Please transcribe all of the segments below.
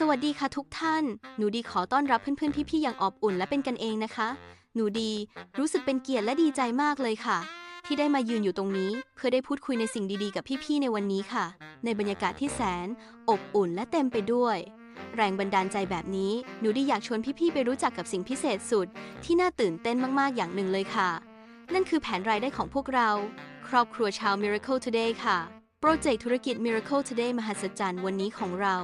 สวัสดีค่ะทุกท่าน หนูดีขอต้อนรับเพื่อนๆ พี่ๆ อย่างอบอุ่นและเป็นกันเองนะคะ หนูดีรู้สึกเป็นเกียรติและดีใจมากเลยค่ะ ที่ได้มายืนอยู่ตรงนี้ เพื่อได้พูดคุยในสิ่งดีๆ กับพี่ๆ ในวันนี้ค่ะ ในบรรยากาศที่แสน อบอุ่นและเต็มไปด้วย แรงบันดาลใจแบบนี้ หนูดีอยากชวนพี่ๆ ไปรู้จักกับสิ่งพิเศษสุด ที่น่าตื่นเต้นมากๆ อย่างหนึ่งเลยค่ะ นั่นคือแผนรายได้ของพวกเรา ครอบครัวชาว Miracle Today ค่ะ โปรเจกต์ธุรกิจ Miracle Today มหัศจรรย์วันนี้ของเรา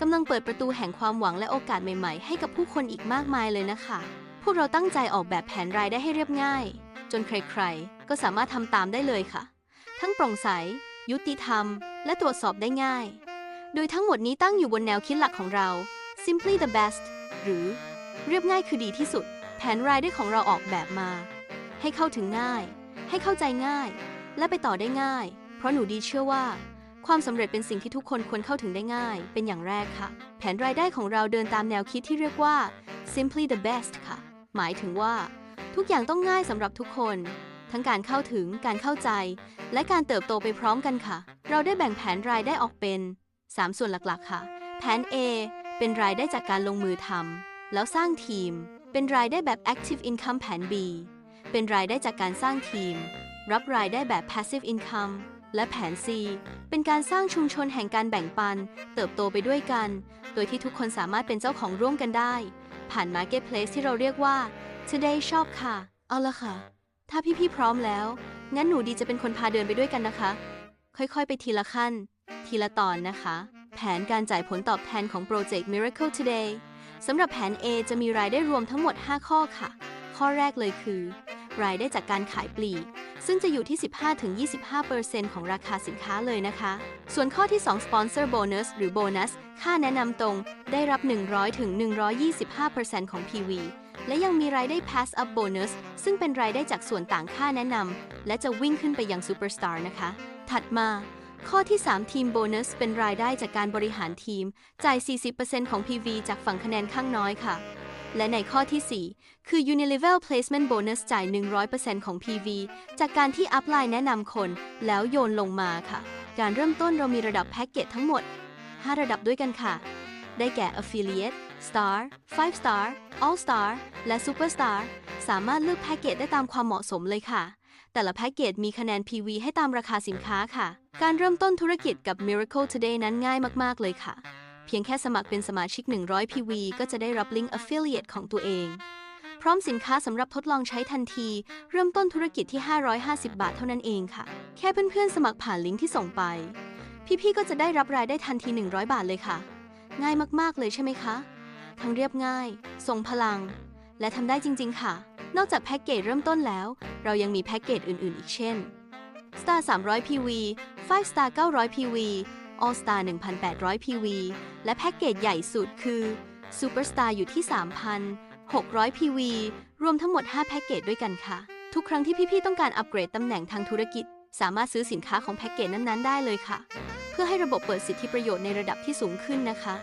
กำลังเปิดประตูแห่งความหวังและโอกาสใหม่ๆ ให้กับผู้คนอีกมากมายเลยนะคะ พวกเราตั้งใจออกแบบแผนรายได้ให้เรียบง่าย จนใครๆ ก็สามารถทำตามได้เลยค่ะ ทั้งโปร่งใส ยุติธรรม และตรวจสอบได้ง่าย โดยทั้งหมดนี้ตั้งอยู่บนแนวคิดหลักของเรา simply the best หรือเรียบง่ายคือดีที่สุด แผนรายได้ของเราออกแบบมา ให้เข้าถึงง่าย ให้เข้าใจง่าย และไปต่อได้ง่าย เพราะหนูดีเชื่อว่า ความสำเร็จเป็นสิ่งที่ทุกคนควรเข้าถึงได้ง่าย เป็นอย่างแรกค่ะ แผนรายได้ของเราเดินตามแนวคิดที่เรียกว่า simply the best ค่ะ หมายถึงว่า ทุกอย่างต้องง่ายสำหรับทุกคน ทั้งการเข้าถึงการเข้าใจ และการเติบโตไปพร้อมกันค่ะ เราได้แบ่งแผนรายได้ออกเป็น 3 ส่วนหลักๆ ค่ะ แผน A เป็นรายได้จากการลงมือทำแล้วสร้างทีม เป็นรายได้แบบ active income แผน B เป็นรายได้จากการสร้างทีม รับรายได้แบบ passive income และแผน C เป็นการสร้างชุมชนแห่งการแบ่งปัน เติบโตไปด้วยกัน โดยที่ทุกคนสามารถเป็นเจ้าของร่วมกันได้ ผ่าน Marketplace ที่เราเรียกว่า Today Shop ค่ะ เอาละค่ะ ถ้าพี่ๆพร้อมแล้ว งั้นหนูดีจะเป็นคนพาเดินไปด้วยกันนะคะ ค่อยๆ ไปทีละขั้น ทีละตอนนะคะ แผนการจ่ายผลตอบแทนของโปรเจกต์ Miracle Today สำหรับแผน A จะมีรายได้รวมทั้งหมด 5 ข้อค่ะ ข้อแรกเลยคือ รายได้จากการขายปลีก ซึ่งจะอยู่ที่ 15-25%ของราคาสินค้าเลยนะคะ ส่วนข้อที่ 2 Sponsor Bonus หรือโบนัส ค่าแนะนำตรง ได้รับ 100-125%ของ PV และยังมีรายได้ Pass Up Bonus ซึ่งเป็นรายได้จากส่วนต่างค่าแนะนำ และจะวิ่งขึ้นไปยัง Superstar นะคะ ถัดมาข้อที่ 3 ทีมโบนัสเป็นรายได้จากการบริหารทีม จ่าย 40%ของ PV จากฝั่งคะแนนข้างน้อยค่ะ และในข้อที่ 4 คือ Unilevel Placement Bonus จ่าย 100%ของ PV จากการที่อัพไลน์แนะนำคน แล้วโยนลงมาค่ะ การเริ่มต้นเรามีระดับแพ็กเกจทั้งหมด 5 ระดับด้วยกันค่ะ ได้แก่ Affiliate Star 5 Star All Star และ Superstar สามารถเลือกแพ็กเกจได้ตามความเหมาะสมเลยค่ะ แต่ละแพ็กเกจมีคะแนน PV ให้ตามราคาสินค้าค่ะ การเริ่มต้นธุรกิจกับ Miracle Today นั้นง่ายมาก ๆ เลยค่ะ เพียงแค่สมัครเป็นสมาชิก 100 PV ก็จะได้รับลิงก์ Affiliate ของตัวเอง พร้อมสินค้าสำหรับทดลองใช้ทันที เริ่มต้นธุรกิจที่ 550 บาทเท่านั้นเองค่ะ แค่เพื่อนๆ สมัครผ่านลิงก์ที่ส่งไป พี่ๆ ก็จะได้รับรายได้ทันที 100 บาทเลยค่ะ ง่ายมากๆ เลยใช่ไหมคะ ทั้งเรียบง่าย ทรงพลัง และทำได้จริง ๆ ค่ะ นอกจากแพ็กเกจเริ่มต้นแล้ว เรายังมีแพ็กเกจอื่น ๆ อีกเช่น Star 300 PV 5 Star 900 PV All Star 1,800 PV และแพ็กเกจใหญ่สุดคือ Superstar อยู่ที่ 3,600 PV รวมทั้งหมด 5 แพ็กเกจด้วยกันค่ะ ทุกครั้งที่พี่ ๆ ต้องการอัปเกรดตำแหน่งทางธุรกิจ สามารถซื้อสินค้าของแพ็กเกจนั้น ๆ ได้เลยค่ะ เพื่อให้ระบบเปิดสิทธิประโยชน์ในระดับที่สูงขึ้นนะคะ